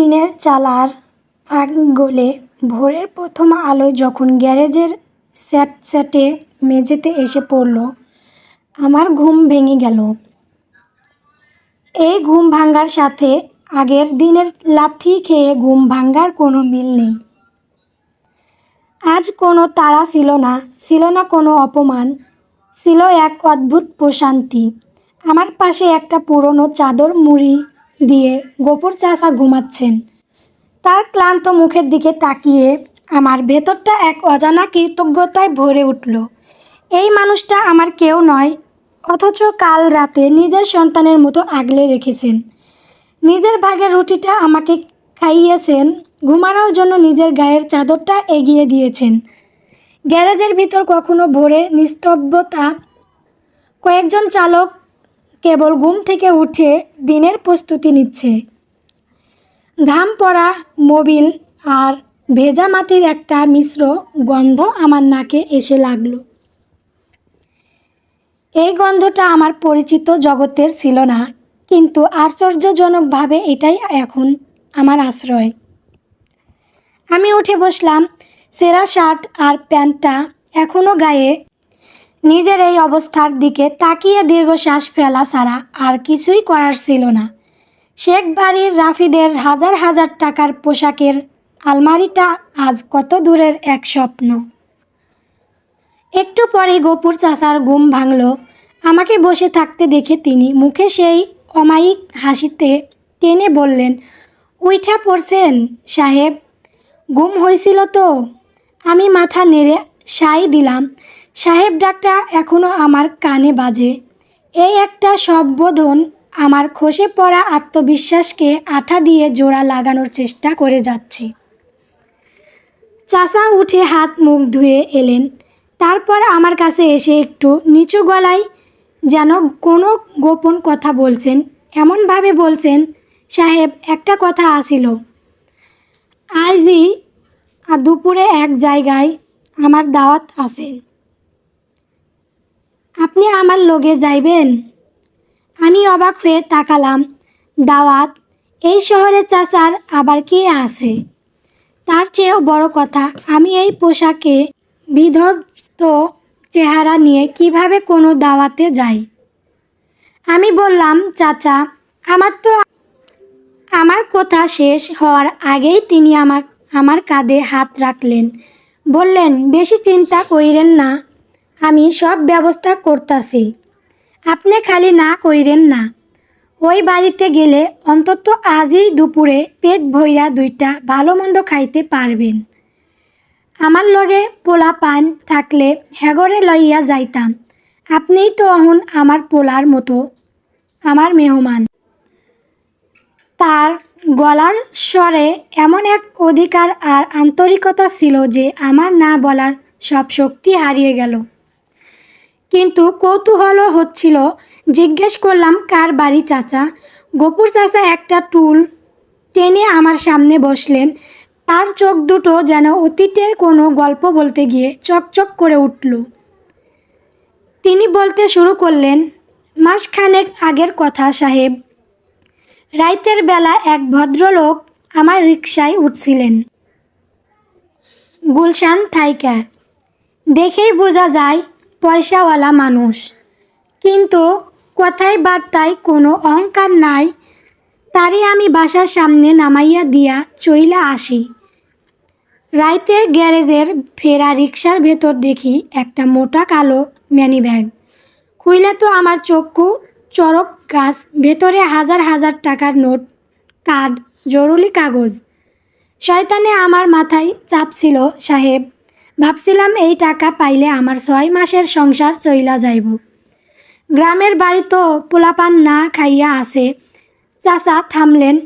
টিনের চালার ফাঁক গলে ভোরের প্রথম আলোয় যখন গ্যারেজের স্যাঁতস্যাঁতে মেঝেতে এসে পড়ল, আমার ঘুম ভেঙে গেল। এই ঘুম ভাঙ্গার সাথে আগের দিনের লাথি খেয়ে ঘুম ভাঙ্গার কোনো মিল নেই। আজ কোনো তারা ছিল না ছিল না কোনো অপমান, ছিল এক অদ্ভুত প্রশান্তি। আমার পাশে একটা পুরনো চাদর মুড়ি দিয়ে গোপর চাষা ঘুমাচ্ছেন। তার ক্লান্ত মুখের দিকে তাকিয়ে আমার ভেতরটা এক অজানা কৃতজ্ঞতায় ভরে উঠল। এই মানুষটা আমার কেউ নয়, অথচ কাল রাতে নিজের সন্তানের মতো আগলে রেখেছেন। নিজের ভাগের রুটিটা আমাকে খাইয়েছেন, ঘুমানোর জন্য নিজের গায়ের চাদরটা এগিয়ে দিয়েছেন। গ্যারেজের ভিতর কখনো ভোরে নিস্তব্ধতা, কয়েকজন চালক কেবল ঘুম থেকে উঠে দিনের প্রস্তুতি নিচ্ছে। ঘাম পড়া, মোবিল আর ভেজা মাটির একটা মিশ্র গন্ধ আমার নাকে এসে লাগল। এই গন্ধটা আমার পরিচিত জগতের ছিল না, কিন্তু আশ্চর্যজনকভাবে এটাই এখন আমার আশ্রয়। আমি উঠে বসলাম, সেরা শার্ট আর প্যান্টটা এখনও গায়ে নিজের এই অবস্থার দিকে তাকিয়ে দীর্ঘশ্বাস ফেলা ছাড়া আর কিছুই করার ছিল না। শেখ বাড়ির রাফিদের হাজার হাজার টাকার পোশাকের আলমারিটা আজ কত দূরের এক স্বপ্ন। একটু পরে গোপুর চাষার ঘুম ভাঙল। আমাকে বসে থাকতে দেখে তিনি মুখে সেই অমায়িক হাসিতে টেনে বললেন, উইঠা পড়ছেন সাহেব, ঘুম হয়েছিল তো। আমি মাথা নেড়ে সাই দিলাম। সাহেব ডাকটা এখনও আমার কানে বাজে। এই একটা সম্বোধন আমার খসে পড়া আত্মবিশ্বাসকে আঠা দিয়ে জোড়া লাগানোর চেষ্টা করে যাচ্ছে। চাচা উঠে হাত মুখ ধুয়ে এলেন। তারপর আমার কাছে এসে একটু নিচু গলায় যেন কোনো গোপন কথা বলছেন, এমনভাবে বলছেন, সাহেব, একটা কথা আসিল। আর দুপুরে এক জায়গায় আমার দাওয়াত আছে। আপনি আমার লগে যাইবেন। আমি অবাক হয়ে তাকালাম। দাওয়াত, এই শহরে চাচার আবার কে আছে? তার চেয়েও বড় কথা, আমি এই পোশাকে বিধ্বস্ত চেহারা নিয়ে কীভাবে কোনো দাওয়াতে যাই? আমি বললাম, চাচা, আমার তো আমার কথা শেষ হওয়ার আগেই তিনি আমার আমার কাঁধে হাত রাখলেন। বললেন, বেশি চিন্তা কইরেন না, আমি সব ব্যবস্থা করতাছি। আপনি খালি না কইরেন না। ওই বাড়িতে গেলে অন্তত আজই দুপুরে পেট ভইরা দুইটা ভালো মন্দ খাইতে পারবেন। আমার লগে পোলা পান থাকলে হেগরে লইয়া যাইতাম। আপনিই তো অহন আমার পোলার মতো, আমার মেহমান। তার গলার স্বরে এমন এক অধিকার আর আন্তরিকতা ছিল যে আমার না বলার সব শক্তি হারিয়ে গেল। কিন্তু কৌতূহল হচ্ছিল। জিজ্ঞেস করলাম, কার বাড়ি চাচা? গোপুর চাচা একটা টুল টেনে আমার সামনে বসলেন। তার চোখ দুটো যেন অতীতের কোনো গল্প বলতে গিয়ে চকচক করে উঠল। তিনি বলতে শুরু করলেন, মাসখানেক আগের কথা, সাহেব। রাইতের বেলা এক ভদ্রলোক আমার রিক্সায় উঠছিলেন। গুলশান থাইকা। দেখেই বোঝা যায়, পয়সাওয়ালা মানুষ। কিন্তু কথায় বার্তায় কোনো অহংকার নাই, তারই আমি বাসার সামনে নামাইয়া দিয়া চইলা আসি। রাইতে গ্যারেজের ফেরা রিক্সার ভেতর দেখি একটা মোটা কালো ম্যানি ব্যাগ খুইলে তো আমার চক্ষু চরক গাছ, ভেতরে হাজার হাজার টাকার নোট, কার্ড, জরুরি কাগজ। শয়তানে আমার মাথায় চাপ ছিল, সাহেব। ভাবছিলাম এই টাকা পাইলে আমার ছয় মাসের সংসার চইলা যাইব। গ্রামের বাড়ি তো পোলাপান না খাইয়া আছে। চাচা থামলেন।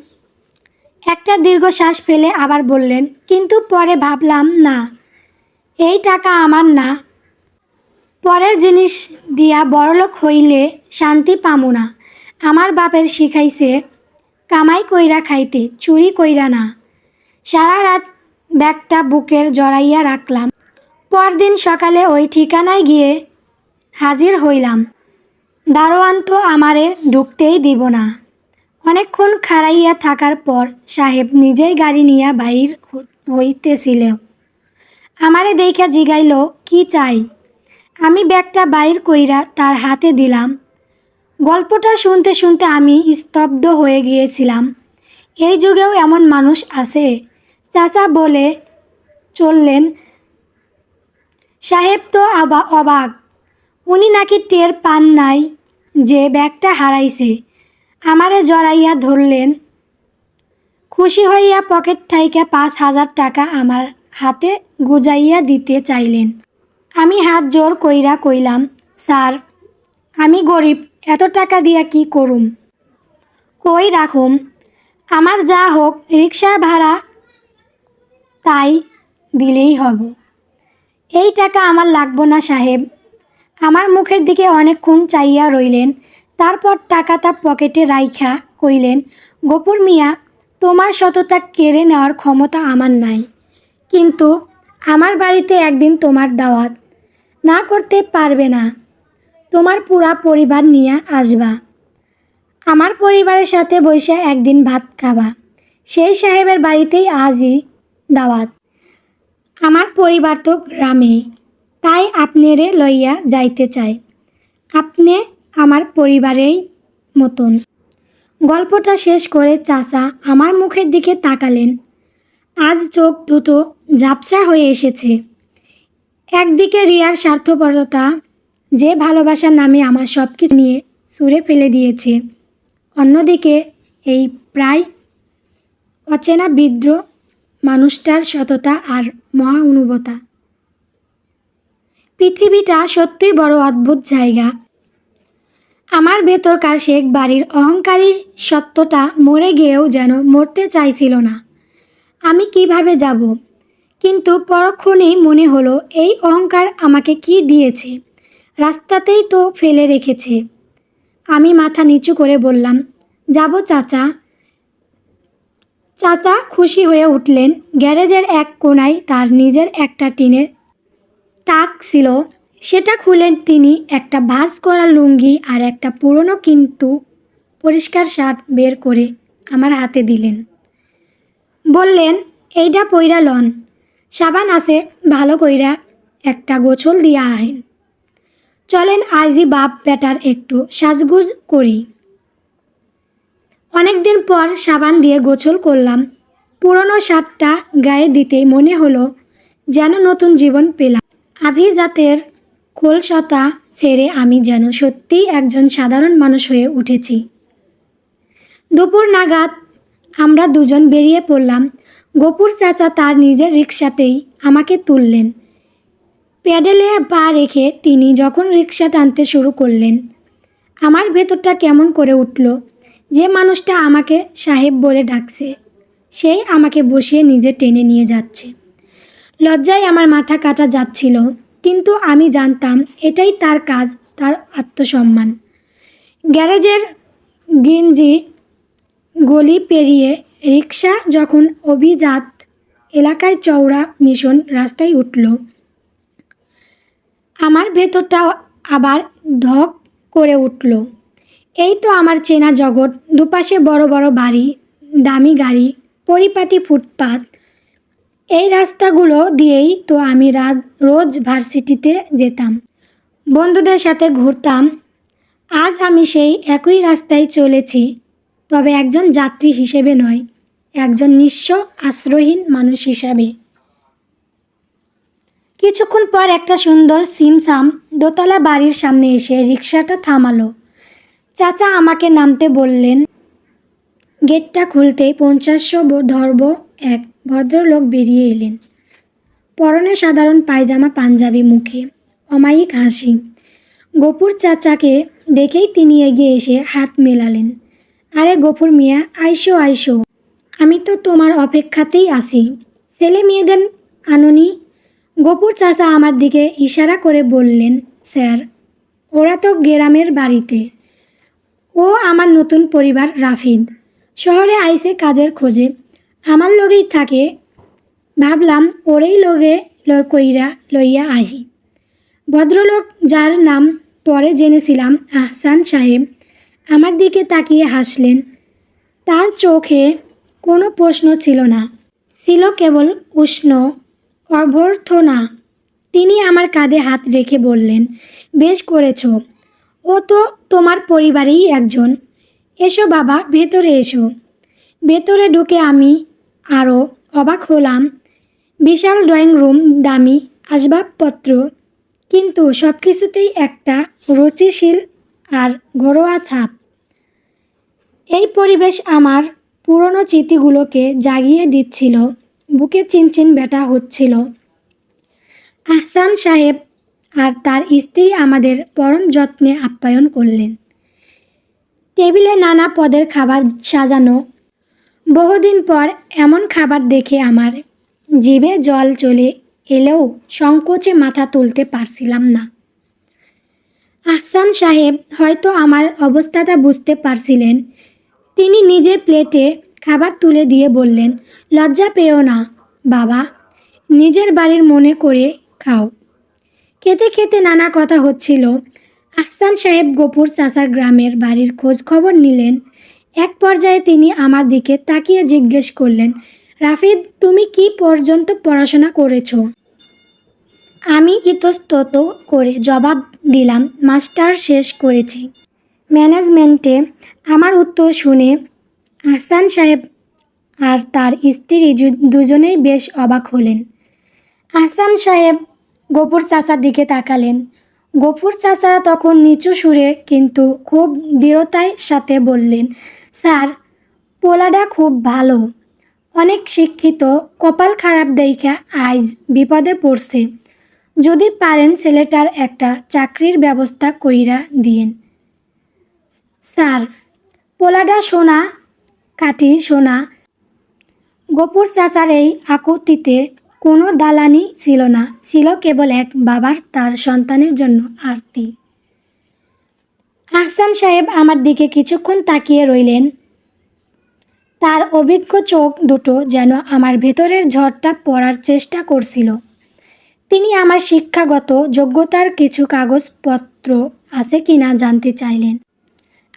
একটা দীর্ঘশ্বাস ফেলে আবার বললেন, কিন্তু পরে ভাবলাম না, এই টাকা আমার না। পরের জিনিস দিয়া বড়লোক হইলে শান্তি পামু না। আমার বাপের শিখাইছে, কামাই কইরা খাইতে, চুরি কইরা না। সারা রাত ব্যাগটা বুকের জড়াইয়া রাখলাম। পরদিন সকালে ওই ঠিকানায় গিয়ে হাজির হইলাম। দারোয়ান তো আমারে ঢুকতেই দিব না। অনেকক্ষণ খাড়াইয়া থাকার পর সাহেব নিজেই গাড়ি নিয়া বাহির হ- হইতেছিল। আমারে দেখা জিগাইল, কি চাই? আমি ব্যাগটা বাইর কইরা তার হাতে দিলাম। গল্পটা শুনতে শুনতে আমি স্তব্ধ হয়ে গিয়েছিলাম। এই যুগেও এমন মানুষ আছে, চাচা বলে চললেন, সাহেব তো আবা অবাক। উনি নাকি টের পান নাই যে ব্যাগটা হারাইছে। আমারে জড়াইয়া ধরলেন। খুশি হইয়া পকেট থাইকা পাঁচ হাজার টাকা আমার হাতে গুজাইয়া দিতে চাইলেন। আমি হাত জোর কইরা কইলাম, স্যার, আমি গরিব, এত টাকা দিয়া কি করুম? কই রাখুম? আমার যা হোক রিক্সা ভাড়া তাই দিলেই হব। এই টাকা আমার লাগবো না, সাহেব। আমার মুখের দিকে অনেকক্ষণ চাইয়া রইলেন, তারপর টাকাটা পকেটে রাইখা কইলেন, গোপুর মিয়া, তোমার সততা কেড়ে নেওয়ার ক্ষমতা আমার নাই। কিন্তু আমার বাড়িতে একদিন তোমার দাওয়াত। না করতে পারবে না। তোমার পুরা পরিবার নিয়ে আসবা। আমার পরিবারের সাথে বসে একদিন ভাত খাবা। সেই সাহেবের বাড়িতেই আজই দাওয়াত। আমার পরিবার তো গ্রামে, তাই আপনারে লইয়া যাইতে চাই। আপনি আমার পরিবারেই মতন। গল্পটা শেষ করে চাচা আমার মুখের দিকে তাকালেন। আজ চোখ দুটো ঝাপসা হয়ে এসেছে। একদিকে রিয়ার স্বার্থপরতা, যে ভালোবাসার নামে আমার সব কিছু নিয়ে সুরে ফেলে দিয়েছে। অন্যদিকে এই প্রায় অচেনা বিদ্রোহ মানুষটার সততা আর মহা অনুভূতা। পৃথিবীটা সত্যিই বড় অদ্ভুত জায়গা। আমার ভেতরকার শেখ বাড়ির অহংকারী সত্যটা মরে গিয়েও যেন মরতে চাইছিল না। আমি কীভাবে যাব? কিন্তু পরক্ষণেই মনে হলো, এই অহংকার আমাকে কি দিয়েছে? রাস্তাতেই তো ফেলে রেখেছে। আমি মাথা নিচু করে বললাম, যাব চাচা। চাচা খুশি হয়ে উঠলেন। গ্যারেজের এক কোণায় তার নিজের একটা টিনের টাক ছিল। সেটা খুলে তিনি একটা ভাঁজ করা লুঙ্গি আর একটা পুরনো কিন্তু পরিষ্কার শার্ট বের করে আমার হাতে দিলেন। বললেন এইটা পইরা লন। সাবান আছে, ভালো কইরা একটা গোছল দিয়া আহেন চলেন আইজি বাপ বেটার একটু সাজগুজ করি। অনেকদিন পর সাবান দিয়ে গোছল করলাম। পুরনো শার্টটা গায়ে দিতেই মনে হলো যেন নতুন জীবন পেলাম। আভিজাতের খোলসতা ছেড়ে আমি যেন সত্যিই একজন সাধারণ মানুষ হয়ে উঠেছি। দুপুর নাগাদ আমরা দুজন বেরিয়ে পড়লাম। গোপুর চাচা তার নিজের রিক্সাতেই আমাকে তুললেন। প্যাডেলে পা রেখে তিনি যখন রিক্সা টানতে শুরু করলেন, আমার ভেতরটা কেমন করে উঠল যে মানুষটা আমাকে সাহেব বলে ডাকছে। সেই আমাকে বসিয়ে নিজে টেনে নিয়ে যাচ্ছে। লজ্জায় আমার মাথা কাটা যাচ্ছিল, কিন্তু আমি জানতাম এটাই তার কাজ, তার আত্মসম্মান। গ্যারেজের গেঞ্জি গলি পেরিয়ে রিক্সা যখন অভিজাত এলাকায় চওড়া মিশন রাস্তায় উঠল, আমার ভেতরটা আবার ধক করে উঠল। এই তো আমার চেনা জগৎ, দুপাশে বড় বড় বাড়ি, দামি গাড়ি, পরিপাটি ফুটপাত। এই রাস্তাগুলো দিয়েই তো আমি রাত, রোজ ভার্সিটিতে যেতাম। বন্ধুদের সাথে ঘুরতাম। আজ আমি সেই একই রাস্তায় চলেছি, তবে একজন যাত্রী হিসেবে নয়। একজন নিঃস্ব, আশ্রয়হীন মানুষ হিসাবে। কিছুক্ষণ পর একটা সুন্দর সিমসাম দোতলা বাড়ির সামনে এসে রিক্সাটা থামালো। চাচা আমাকে নামতে বললেন, গেটটা খুলতেই পঞ্চাশশো ধর্ব এক ভদ্রলোক বেরিয়ে এলেন। পরনে সাধারণ পায়জামা পাঞ্জাবি মুখে, অমায়িক হাসি। গপুর চাচাকে দেখেই তিনি এগিয়ে এসে হাত মেলালেন। আরে গফুর মিয়া, আইসো আইসো। আমি তো তোমার অপেক্ষাতেই আসি ছেলে মেয়েদের আননি। গোপুর চাচা আমার দিকে ইশারা করে বললেন, স্যার, ওরা তো গ্রামের বাড়িতে। ও আমার নতুন পরিবার রাফিদ। শহরে আইসে কাজের খোঁজে। আমার লগেই থাকে। ভাবলাম ওরেই লগে কইরা লইয়া আহি। ভদ্রলোক যার নাম পরে জেনেছিলাম, আহসান সাহেব, আমার দিকে তাকিয়ে হাসলেন। তার চোখে কোনো প্রশ্ন ছিল না। ছিল কেবল উষ্ণ অভ্যর্থনা। তিনি আমার কাঁধে হাত রেখে বললেন, বেশ করেছ। ও তো তোমার পরিবারেই একজন। এসো বাবা, ভেতরে এসো। ভেতরে ঢুকে আমি আরও অবাক হলাম। বিশাল ড্রয়িং রুম, দামি আসবাবপত্র, কিন্তু সব কিছুতেই একটা রুচিশীল আর ঘরোয়া ছাপ। এই পরিবেশ আমার পুরনো স্মৃতিগুলোকে জাগিয়ে দিচ্ছিল। বুকে চিনচিন ব্যথা হচ্ছিল। আহসান সাহেব আর তার স্ত্রী আমাদের পরম যত্নে আপ্যায়ন করলেন। টেবিলে নানা পদের খাবার সাজানো। বহুদিন পর এমন খাবার দেখে আমার জিভে জল চলে এলেও সংকোচে মাথা তুলতে পারছিলাম না। আহসান সাহেব হয়তো আমার অবস্থাটা বুঝতে পারছিলেন তিনি নিজে প্লেটে খাবার তুলে দিয়ে বললেন, লজ্জা পেও না, বাবা, নিজের বাড়ির মনে করে খাও। খেতে খেতে নানা কথা হচ্ছিল। আহসান সাহেব গোপুর চাষার গ্রামের বাড়ির খোঁজ খবর নিলেন। এক পর্যায়ে তিনি আমার দিকে তাকিয়ে জিজ্ঞেস করলেন, রাফিদ, তুমি কি পর্যন্ত পড়াশোনা করেছ? আমি ইতস্তত করে জবাব দিলাম, মাস্টার শেষ করেছি। ম্যানেজমেন্টে আমার উত্তর শুনে আহসান সাহেব আর তার স্ত্রী দুজনেই বেশ অবাক হলেন। আহসান সাহেব গোপুর চাচার দিকে তাকালেন। গোপুর চাচা তখন নিচু সুরে কিন্তু খুব দৃঢ়তায় সাথে বললেন, স্যার পোলাডা খুব ভালো। অনেক শিক্ষিত, কপাল খারাপ দেখা আইজ বিপদে পড়ছে। যদি পারেন ছেলেটার একটা চাকরির ব্যবস্থা কইরা দিয়েন। স্যার, পোলাডা সোনা কাটি সোনা। গোপুর চাচার এই আকুতিতে কোনো দালানি ছিল না, ছিল কেবল এক বাবার তার সন্তানের জন্য আরতি। আহসান সাহেব আমার দিকে কিছুক্ষণ তাকিয়ে রইলেন। তার অভিজ্ঞ চোখ দুটো যেন আমার ভেতরের ঝড়টা পড়ার চেষ্টা করছিল। তিনি আমার শিক্ষাগত যোগ্যতার কিছু কাগজপত্র আছে কিনা জানতে চাইলেন।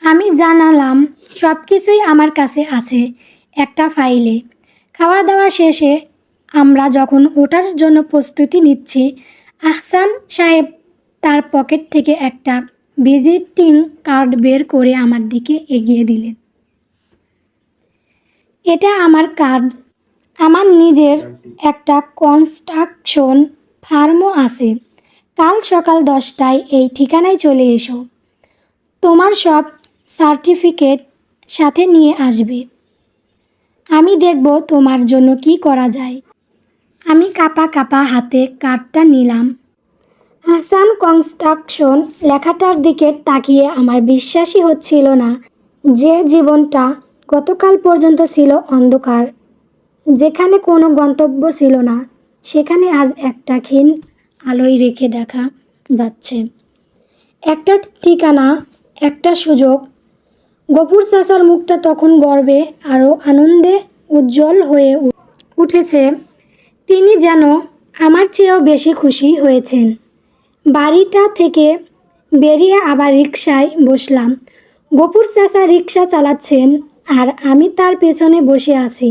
আমি জানালাম সব কিছুই আমার কাছে আছে, একটা ফাইলে। খাওয়া দাওয়া শেষে আমরা যখন ওঠার জন্য প্রস্তুতি নিচ্ছি, আহসান সাহেব তার পকেট থেকে একটা ভিজিটিং কার্ড বের করে আমার দিকে এগিয়ে দিলেন। এটা আমার কার্ড। আমার নিজের একটা কনস্ট্রাকশন ফার্মও আছে। কাল সকাল দশটায় এই ঠিকানায় চলে এসো। তোমার সব সার্টিফিকেট সাথে নিয়ে আসবে। আমি দেখব তোমার জন্য কি করা যায়। আমি কাপা কাপা হাতে কার্ডটা নিলাম। আহসান কনস্ট্রাকশন লেখাটার দিকে তাকিয়ে আমার বিশ্বাসই হচ্ছিল না যে জীবনটা গতকাল পর্যন্ত ছিল অন্ধকার, যেখানে কোনো গন্তব্য ছিল না, সেখানে আজ একটা ক্ষীণ আলোয় রেখে দেখা যাচ্ছে। একটা ঠিকানা, একটা সুযোগ গফুর চাচার মুখটা তখন গর্বে আরও আনন্দে উজ্জ্বল হয়ে উঠেছে। তিনি যেন আমার চেয়েও বেশি খুশি হয়েছেন। বাড়িটা থেকে বেরিয়ে আবার রিক্সায় বসলাম। গফুর চাচা রিক্সা চালাচ্ছেন আর আমি তার পেছনে বসে আছি।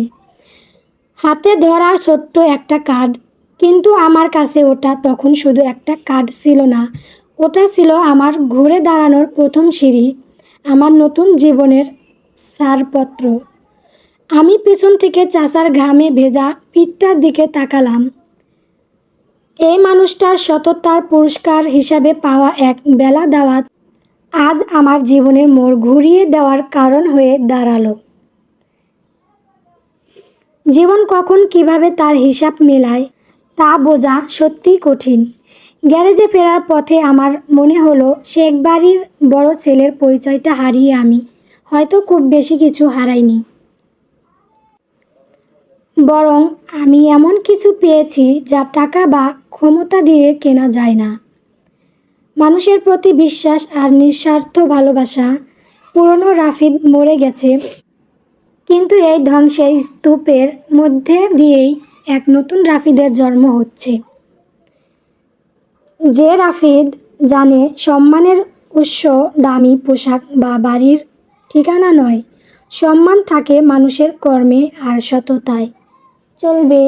হাতে ধরা ছোট্ট একটা কার্ড, কিন্তু আমার কাছে ওটা তখন শুধু একটা কার্ড ছিল না। ওটা ছিল আমার ঘুরে দাঁড়ানোর প্রথম সিঁড়ি। আমার নতুন জীবনের সারপত্র আমি পেছন থেকে চাচার ঘামে ভেজা পিঠটার দিকে তাকালাম। এই মানুষটার সততার পুরস্কার হিসাবে পাওয়া এক বেলা দাওয়াত আজ আমার জীবনের মোড় ঘুরিয়ে দেওয়ার কারণ হয়ে দাঁড়াল। জীবন কখন কীভাবে তার হিসাব মেলায় তা বোঝা সত্যিই কঠিন। গ্যারেজে ফেরার পথে আমার মনে হলো শেখ বাড়ির বড় ছেলের পরিচয়টা হারিয়ে আমি হয়তো খুব বেশি কিছু হারাইনি। বরং আমি এমন কিছু পেয়েছি যা টাকা বা ক্ষমতা দিয়ে কেনা যায় না। মানুষের প্রতি বিশ্বাস আর নিঃস্বার্থ ভালোবাসা, পুরনো রাফিদ মরে গেছে। কিন্তু এই ধ্বংসের স্তূপের মধ্যে দিয়েই এক নতুন রাফিদের জন্ম হচ্ছে। যে রাফিদ জানে সম্মানের উৎস দামি পোশাক বা বাড়ির ঠিকানা নয়, সম্মান থাকে মানুষের কর্মে আর সততায়। চলবে।